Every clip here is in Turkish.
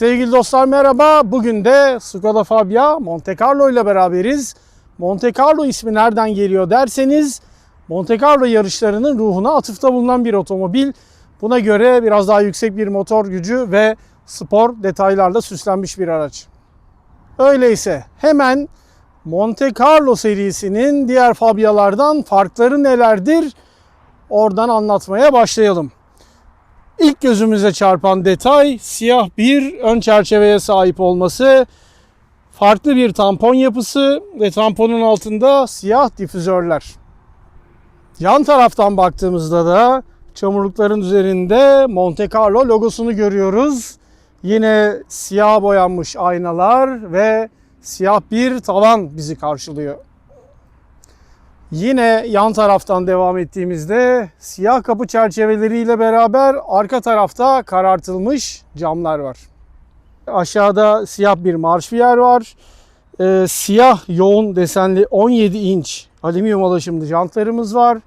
Sevgili dostlar merhaba. Bugün de Skoda Fabia Monte Carlo ile beraberiz. Monte Carlo ismi nereden geliyor derseniz Monte Carlo yarışlarının ruhuna atıfta bulunan bir otomobil. Buna göre biraz daha yüksek bir motor gücü ve spor detaylarla süslenmiş bir araç. Öyleyse hemen Monte Carlo serisinin diğer Fabia'lardan farkları nelerdir? Oradan anlatmaya başlayalım. İlk gözümüze çarpan detay siyah bir ön çerçeveye sahip olması, farklı bir tampon yapısı ve tamponun altında siyah difüzörler. Yan taraftan baktığımızda da çamurlukların üzerinde Monte Carlo logosunu görüyoruz. Yine siyah boyanmış aynalar ve siyah bir tavan bizi karşılıyor. Yine yan taraftan devam ettiğimizde siyah kapı çerçeveleriyle beraber arka tarafta karartılmış camlar var. Aşağıda siyah bir marşfiyer var. Ee, siyah yoğun desenli 17 inç alüminyum alaşımlı jantlarımız var.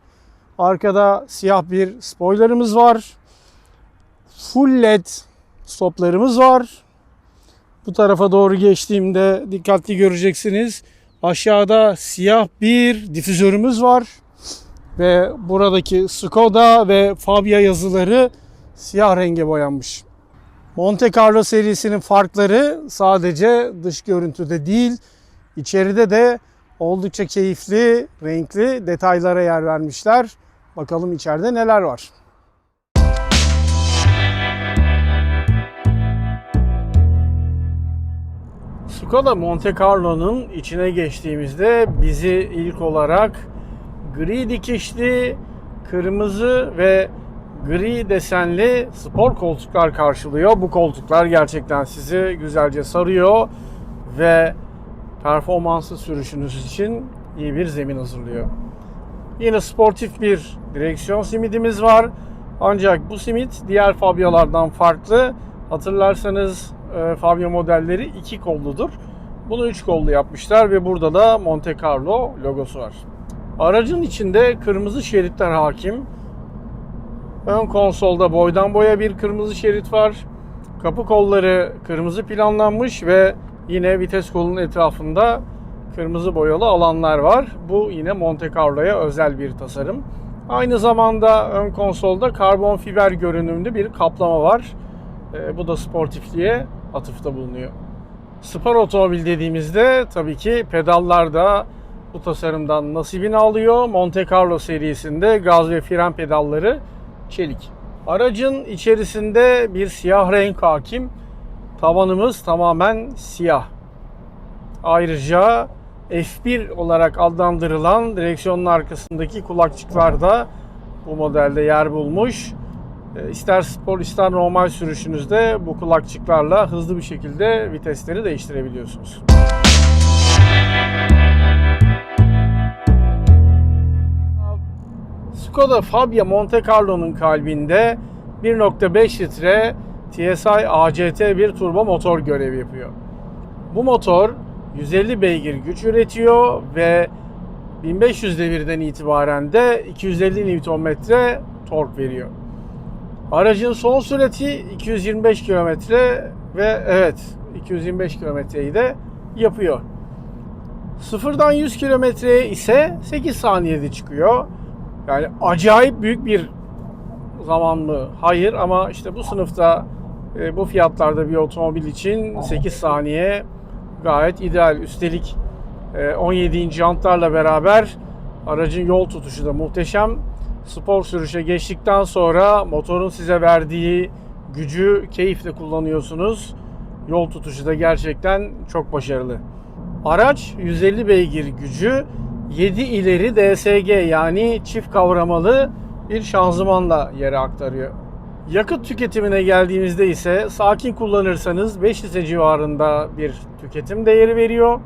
Arkada siyah bir spoilerımız var. Full led stoplarımız var. Bu tarafa doğru geçtiğimde dikkatli göreceksiniz. Aşağıda siyah bir difüzörümüz var. Ve buradaki Skoda ve Fabia yazıları siyah renge boyanmış. Monte Carlo serisinin farkları sadece dış görüntüde değil, içeride de oldukça keyifli, renkli detaylara yer vermişler. Bakalım içeride neler var. Skoda Monte Carlo'nun içine geçtiğimizde bizi ilk olarak gri dikişli, kırmızı ve gri desenli spor koltuklar karşılıyor. Bu koltuklar gerçekten sizi güzelce sarıyor ve performanslı sürüşünüz için iyi bir zemin hazırlıyor. Yine sportif bir direksiyon simidimiz var. Ancak bu simit diğer Fabia'lardan farklı. Hatırlarsanız e, Fabia modelleri iki kolludur. Bunu üç kollu yapmışlar ve burada da Monte Carlo logosu var. Aracın içinde kırmızı şeritler hakim. Ön konsolda boydan boya bir kırmızı şerit var. Kapı kolları kırmızı planlanmış ve yine vites kolunun etrafında kırmızı boyalı alanlar var. Bu yine Monte Carlo'ya özel bir tasarım. Aynı zamanda ön konsolda karbon fiber görünümlü bir kaplama var. E, bu da sportifliğe atıfta bulunuyor. Spor otomobil dediğimizde tabii ki pedallar da bu tasarımdan nasibini alıyor. Monte Carlo serisinde gaz ve fren pedalları çelik. Aracın içerisinde bir siyah renk hakim. Tavanımız tamamen siyah. Ayrıca F1 olarak adlandırılan direksiyonun arkasındaki kulakçıklar da bu modelde yer bulmuş. E, İster spor ister normal sürüşünüzde bu kulakçıklarla hızlı bir şekilde vitesleri değiştirebiliyorsunuz. Skoda Fabia Monte Carlo'nun kalbinde 1.5 litre TSI ACT bir turbo motor görev yapıyor. Bu motor 150 beygir güç üretiyor ve 1500 devirden itibaren de 250 Nm tork veriyor. Aracın son sürati 225 km ve evet 225 kilometreyi de yapıyor. Sıfırdan 100 kilometreye ise 8 saniyede çıkıyor. Yani acayip büyük bir zaman mı? Hayır ama işte bu sınıfta e, bu fiyatlarda bir otomobil için 8 saniye gayet ideal. Üstelik e, 17 inç jantlarla beraber aracın yol tutuşu da muhteşem. Spor sürüşe geçtikten sonra motorun size verdiği gücü keyifle kullanıyorsunuz. Yol tutuşu da gerçekten çok başarılı. Araç 150 beygir gücü 7 ileri DSG yani çift kavramalı bir şanzımanla yere aktarıyor. Yakıt tüketimine geldiğimizde ise sakin kullanırsanız 5 litre civarında bir tüketim değeri veriyor.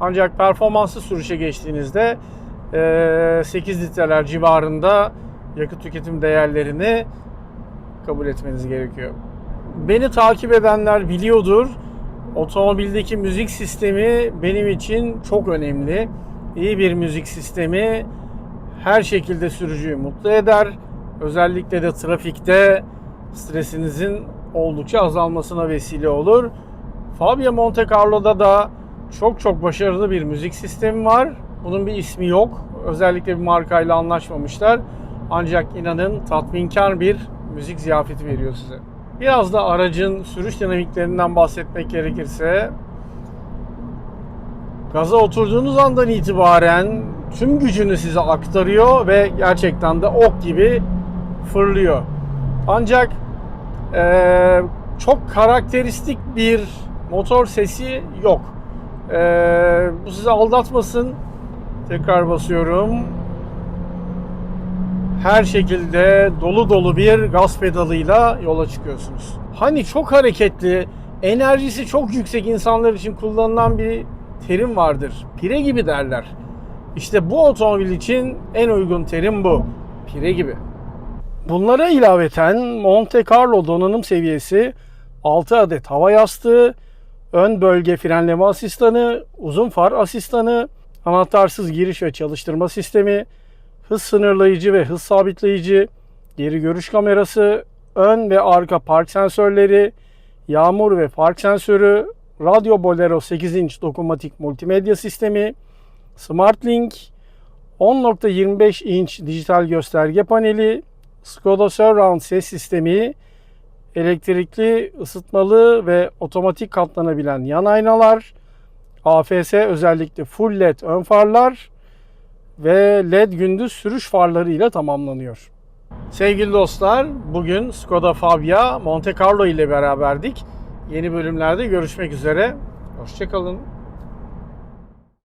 Ancak performanslı sürüşe geçtiğinizde 8 litreler civarında yakıt tüketim değerlerini kabul etmeniz gerekiyor. Beni takip edenler biliyordur. Otomobildeki müzik sistemi benim için çok önemli. İyi bir müzik sistemi her şekilde sürücüyü mutlu eder. Özellikle de trafikte stresinizin oldukça azalmasına vesile olur. Fabia Monte Carlo'da da çok çok başarılı bir müzik sistemi var. Bunun bir ismi yok. Özellikle bir markayla anlaşmamışlar. Ancak inanın tatminkar bir müzik ziyafeti veriyor size. Biraz da aracın sürüş dinamiklerinden bahsetmek gerekirse gaza oturduğunuz andan itibaren tüm gücünü size aktarıyor ve gerçekten de ok gibi fırlıyor. Ancak eee, çok karakteristik bir motor sesi yok. Eee, bu sizi aldatmasın. Tekrar basıyorum. Her şekilde dolu dolu bir gaz pedalıyla yola çıkıyorsunuz. Hani çok hareketli, enerjisi çok yüksek insanlar için kullanılan bir terim vardır. Pire gibi derler. İşte bu otomobil için en uygun terim bu. Pire gibi. Bunlara ilaveten Monte Carlo donanım seviyesi 6 adet hava yastığı, ön bölge frenleme asistanı, uzun far asistanı, anahtarsız giriş ve çalıştırma sistemi, hız sınırlayıcı ve hız sabitleyici, geri görüş kamerası, ön ve arka park sensörleri, yağmur ve park sensörü, radyo Bolero 8 inç dokunmatik multimedya sistemi, SmartLink, 10.25 inç dijital gösterge paneli, Skoda Surround ses sistemi, elektrikli, ısıtmalı ve otomatik katlanabilen yan aynalar, AFS özellikle full LED ön farlar ve LED gündüz sürüş farları ile tamamlanıyor. Sevgili dostlar, bugün Skoda Fabia Monte Carlo ile beraberdik. Yeni bölümlerde görüşmek üzere. Hoşçakalın.